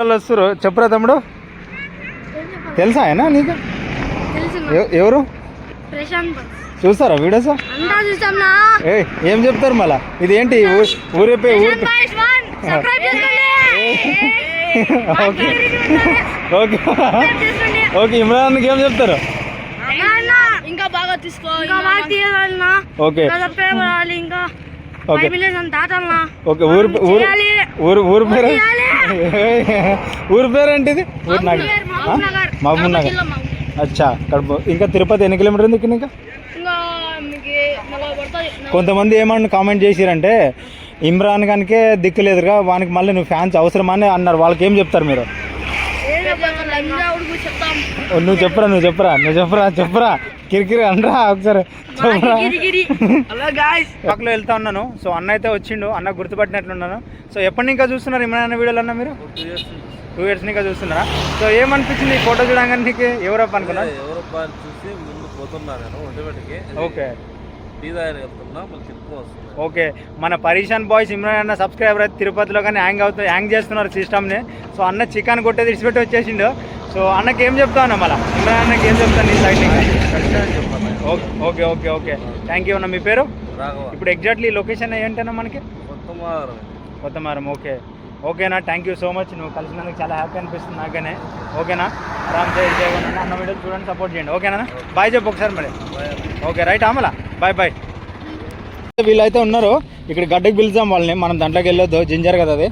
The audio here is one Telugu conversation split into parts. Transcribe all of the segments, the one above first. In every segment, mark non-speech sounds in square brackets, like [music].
వాళ్ళు వస్తారు చెప్పురా తమ్ముడు? తెలుసా ఆయన నీకు? ఎవరు? ప్రశాంత్ చూస్తారా వీడియోస్? ఏ ఏం చెప్తారు మళ్ళా? ఇది ఏంటి ఊ- ఊరే పే ఊరి పే- బాయ్స్ వన్. సబ్స్క్రైబ్ చేసుకోండి. ఓకే. ఓకే. ఓకే ఇమ్రాన్కి ఏం చెప్తారు? అన్న, ఇంకా బాగా తీసుకో ఇంకా బాగా తీయాలన్నా. ఓకే. ఊరు ఊరు. ఊరు ఊరు పేరు. [laughs] ఊరు పేరు ఏంటిది? ఊరు నగర్. మహబూబ్ నగర్. అచ్చా కడుపు ఇంకా తిరుపతి ఎన్ని కిలోమీటర్ ఉంది ఇక్కడ ఇంకా? కొంతమంది ఏమన్నా కామెంట్ చేసిరంటే ఇమ్రాన్ ఖాన్కే దిక్కు లేదుగా వానికి మళ్ళీ నువ్వు ఫ్యాన్స్ అవసరమని అన్నారు. వాళ్ళకి ఏం చెప్తారు మీరు? నువ్వు చెప్పరా నువ్వు చెప్పరా నువ్వు చెప్పరా చెప్పరా. కిరికిరి అనరా ఒకసారి హలో గాయ్స్ వాక్లో వెళ్తా ఉన్నాను. సో అన్న అయితే వచ్చిండు అన్న గుర్తుపట్టినట్లున్నాను. సో ఎప్పటి ఇంకా చూస్తున్నారు ఇమ్రాన్ అన్న వీడియోలు అన్న మీరు? టూ ఇయర్స్ ఇంకా చూస్తున్నారా? సో ఏమనిపించింది ఈ ఫోటో చూడగానే నీకు? ఎవరప్ప అనుకున్నా? అని చూసి ముందు పోతున్నా నేను ఒంటిమెటికి ఓకే. ఓకే. మన పరీషాన్ బాయ్స్ ఇమ్రాన్ అన్న సబ్స్క్రైబర్ అయితే తిరుపతిలో కానీ హ్యాంగ్ అవుతుంది హ్యాంగ్ చేస్తున్నారు సిస్టమ్ని సో అన్న చికెన్ కొట్టేది ఇడిచిపెట్టి వచ్చేసిండు. సో అన్నకి ఏం చెప్తావు అన్న మళ్ళీ? ఇమ్రాన్ అన్నకి ఏం చెప్తాను నీ side okay okay okay okay. Thank you అన్న మీ పేరు? ఇప్పుడు ఎగ్జాక్ట్లీ లొకేషన్ ఏంటన్నా మనకి? కొత్త మారం కొత్తమారం ఓకే ఓకేనా థ్యాంక్ యూ సో మచ్ నువ్వు కలిసినందుకు చాలా హ్యాపీ అనిపిస్తుంది నాకనే. ఓకేనా రామ్ జై జై అన్న వీడియో చూడండి సపోర్ట్ చేయండి. ఓకేనా బాయ్ చెప్పు ఒకసారి మరి okay right Amala bye bye వీళ్ళైతే ఉన్నారు ఇక్కడ గడ్డకి పిలుద్దాం వాళ్ళని. మనం దాంట్లోకి వెళ్ళొద్దు జింజర్ కదా అది.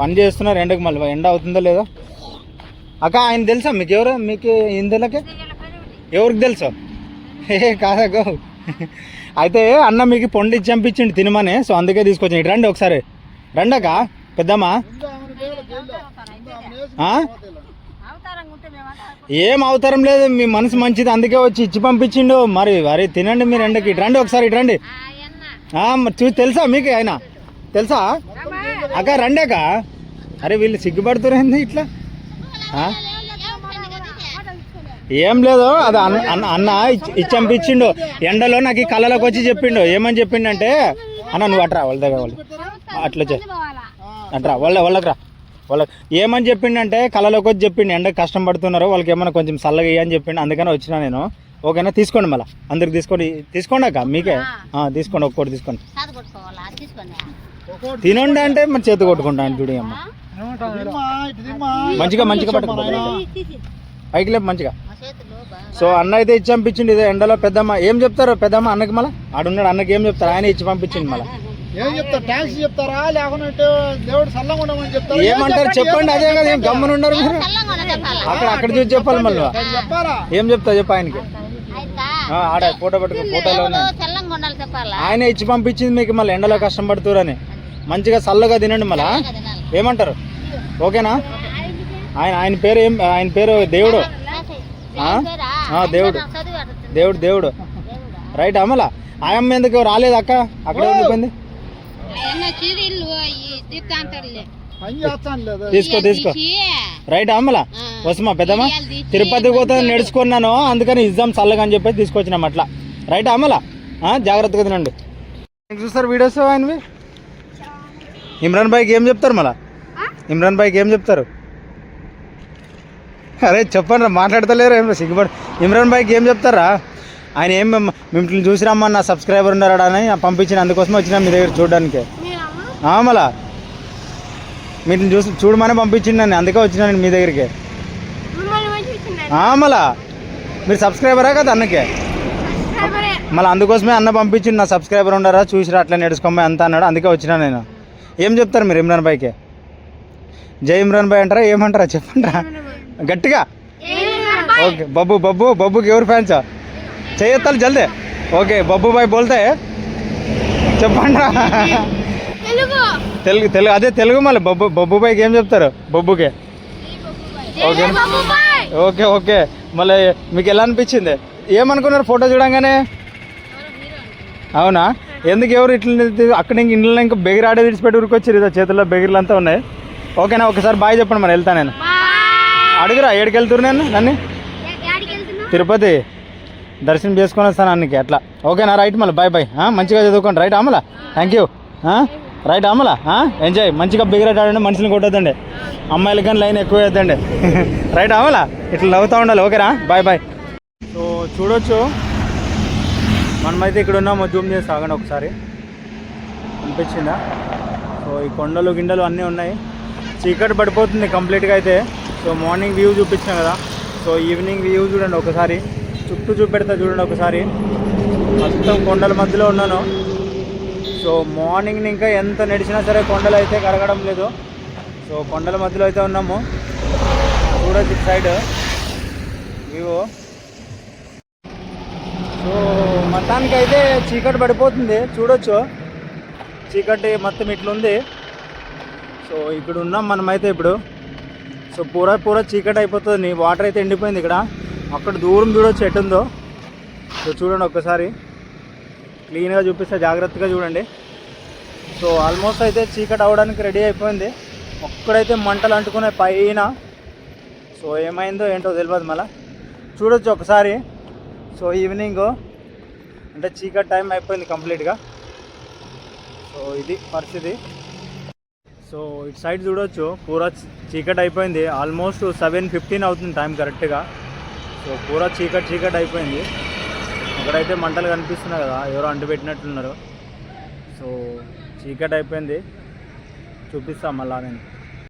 పని చేస్తున్నారు ఎండకు మళ్ళీ. ఎండ అవుతుందో లేదో. అక్క ఆయన తెలుసా మీకు ఎవరు? మీకు ఇందులోకి ఎవరికి తెలుసు? ఏ కాదగో అయితే అన్న మీకు పొండి ఇచ్చి చంపించిండు తినమని సో అందుకే తీసుకొచ్చాను. ఇటు రండి ఒకసారి. రండక్క పెద్దమ్మా. ఏం అవతారం లేదు మీ మనసు మంచిది అందుకే వచ్చి ఇచ్చి పంపించిండు. మరి మరి తినండి మీరు ఎండకి. ఇటు రండి ఒకసారి ఇటు రండి. మరి చూసి తెలుసా మీకు ఆయన? తెలుసా? అక్క రండి అక్క అరే వీళ్ళు సిగ్గుపడుతురేంది ఇట్లా? ఏం లేదు అది అన్న అన్న- అన్న ఇచ్చి- ఇచ్చి పంపించిండు ఎండలో నాకు ఈ కళ్ళలోకి వచ్చి చెప్పిండు. ఏమని చెప్పిండంటే అన్న నువ్వు అట్రా వాళ్ళ దగ్గర వాళ్ళు. అట్లా చే అట్రా వాళ్ళ వాళ్ళకి రా. వాళ్ళకి ఏమని చెప్పిండంటే కళ్ళలోకి వచ్చి చెప్పిండు. ఎండ కష్టం పడుతున్నారు వాళ్ళకి ఏమైనా కొంచెం చల్లగా అని చెప్పిండు. అందుకని వచ్చినా నేను. ఓకేనా తీసుకోండి మళ్ళీ. అందరికి తీసుకోండి. తీసుకోండి అక్క మీకే. తీసుకోండి ఒక్కోటి తీసుకోండి. తినండి అంటే మరి చేతి కొట్టుకుంటాను చూడు అమ్మ. మంచిగా మంచిగా పట్టుకుంటా పైకి లేపు మంచిగా. సో అన్న అయితే ఇచ్చి పంపించిండు ఇదే ఎండలో పెద్దమ్మ. ఏం చెప్తారు పెద్దమ్మ అన్నకి మళ్ళీ? ఆడున్నాడు అన్నకి ఏం చెప్తారు? ఆయన ఇచ్చి పంపించింది మళ్ళీ. ఏం చెప్తారు? ట్యాక్స్ చెప్తారా? లేకుంటే దేవుడు సల్లంగా ఉండమని చెప్తారా? ఏమంటారు చెప్పండి అదే కదా ఏం గమ్మున ఉన్నారు మీరు? అక్కడ అక్కడ చూసి చెప్పాలి మళ్ళీ. ఏం చెప్తావు చెప్పు ఆయనకి. ఆ, ఆడ ఫోటో పట్టుకో ఫోటోలో ఆయన ఇచ్చి పంపించింది మీకు మళ్ళీ ఎండలో కష్టం పడుతురని మంచిగా చల్లగా తినండి మళ్ళా. ఏమంటారు? ఓకేనా? ఆయన ఆయన పేరు ఏం ఆయన పేరు దేవుడు? దేవుడు. దేవుడు దేవుడు. రైట్ అమల ఆయమ్మ ఎందుకు రాలేదు అక్క? అక్కడే ఉండిపోయింది? తీసుకో తీసుకో. రైట్ అమ్మల వస్తుమా పెద్దమ్మా తిరుపతి పోతే నడుచుకున్నాను అందుకని ఇద్దాం చల్లగా అని చెప్పి తీసుకొచ్చినాం అట్లా. రైట్ అమ్మల ఆ, జాగ్రత్తగా తినండి. చూస్తారు వీడియోస్ ఆయనవి ఇమ్రాన్ భాయ్కి ఏం చెప్తారు మళ్ళా? ఇమ్రాన్ భాయ్కి ఏం చెప్తారు? అరే చెప్పండి రా మాట్లాడతలేరు ఏం సిగ్గుపడి. ఇమ్రాన్ భాయ్కి ఏం చెప్తారా? ఆయన ఏం మిమ్మ- మిమ్మల్ని చూసి రమ్మన్న సబ్స్క్రైబర్ ఉన్నారా అని పంపించిన అందుకోసమే వచ్చినా మీ దగ్గర చూడడానికి. మళ్ళా? మీరు చూసి చూడమని పంపించిండు నన్ను అందుకే వచ్చినాను మీ దగ్గరికి. మిమ్మల్ని మళ్ళా? మీరు సబ్స్క్రైబరా కదా అన్నకే? మళ్ళీ అందుకోసమే అన్న పంపించిండు నా సబ్స్క్రైబర్ ఉండరా చూసిరా అట్లా నడుచుకోమని అంత అన్నాడు అందుకే వచ్చినా నేను. ఏం చెప్తారు మీరు ఇమ్రాన్ భాయ్కి? జై ఇమ్రాన్ భాయ్ అంటారా? ఏమంటారా? చెప్పండిరా గట్టిగా? ఓకే బబ్బు బబ్బు బబ్బుకి ఎవరు ఫ్యాన్స్ చేయొత్తాలి జల్దే. ఓకే బబ్బు బాయ్ బోల్తే? చెప్పండిరా తెలుగు. తెలుగు అదే తెలుగు మళ్ళీ. బొబ్బు బొబ్బు బాయ్కి ఏం చెప్తారు? బొబ్బుకి. ఓకే. Okay okay. మళ్ళీ మీకు ఎలా అనిపించింది? ఏమనుకున్నారు? ఫోటో చూడంగానే? అవునా? ఎందుకు ఎవరు ఇట్లా అక్కడ ఇంక ఇంట్లో ఇంకా బెగిరి ఆడే విడిచిపెట్టి ఊరికొచ్చారు ఇదో చేతుల్లో బెగిరిలు అంతా ఉన్నాయి. ఓకేనా ఒకసారి బాయ్ చెప్పండి మరి వెళ్తా నేను. అడుగురా ఏడికి వెళ్తురు నేను నన్ను తిరుపతి. దర్శనం చేసుకొని వస్తాను అన్నికి అట్లా. ఓకేనా రైట్ మళ్ళీ బాయ్ బాయ్. మంచిగా చదువుకోండి రైట్ అమ్మలా థ్యాంక్ యూ రైట్ అమ్మలా ఎంజాయ్. మంచిగా బిగరెట్ ఆడండి మనుషులు కొట్టొద్దండి. అమ్మాయిలకి కానీ లైన్ ఎక్కువ వేద్దండి [laughs] రైట్ అమ్మలా ఇట్లా నవ్వుతూ ఉండాలి ఓకేనా? Bye bye. సో చూడొచ్చు. మనమైతే ఇక్కడ ఉన్నాము జూమ్ చేసి ఆగండి ఒకసారి. అనిపించిందా? సో ఈ కొండలు గిండలు అన్నీ ఉన్నాయి. చీకటి పడిపోతుంది కంప్లీట్గా అయితే. సో మార్నింగ్ వ్యూ చూపించిన కదా. సో ఈవినింగ్ వ్యూ చూడండి ఒకసారి. చుట్టూ చూపెడతా చూడండి ఒకసారి. మొత్తం కొండల మధ్యలో ఉన్నాను. సో మార్నింగ్ ఇంకా ఎంత నడిచినా సరే కొండలు అయితే కరగడం లేదు. సో కొండల మధ్యలో అయితే ఉన్నాము. చూడొచ్చు ఇటు సైడ్. వ్యూ. సో మొత్తానికి అయితే చీకటి పడిపోతుంది. చూడొచ్చు. చీకటి మొత్తం ఇట్లుంది. సో ఇక్కడ ఉన్నాం మనమైతే ఇప్పుడు. సో పూరా పూరా చీకటి అయిపోతుంది. వాటర్ అయితే ఎండిపోయింది ఇక్కడ. అక్కడ దూరం చూడొచ్చు ఎట్టుందో సో చూడండి ఒక్కసారి. క్లీన్గా చూపిస్తే జాగ్రత్తగా చూడండి. సో ఆల్మోస్ట్ అయితే చీకటి అవ్వడానికి రెడీ అయిపోయింది. ఒక్కడైతే మంటలు అంటుకునే పైన. సో ఏమైందో ఏంటో తెలియదు మళ్ళీ. చూడొచ్చు ఒకసారి సో ఈవినింగ్ అంటే చీకటి టైం అయిపోయింది కంప్లీట్గా. సో ఇది పరిస్థితి. సో ఇటు సైడ్ చూడొచ్చు పూరా చీకటి అయిపోయింది. ఆల్మోస్ట్ సెవెన్ ఫిఫ్టీన్ అవుతుంది టైం కరెక్ట్గా. సో పూరా చీకటి చీకటి అయిపోయింది. ఇక్కడైతే మంటలు కనిపిస్తున్నాయి కదా ఎవరో అంటుపెట్టినట్లున్నారు సో చీకటి అయిపోయింది. చూపిస్తాం మళ్ళా నేను.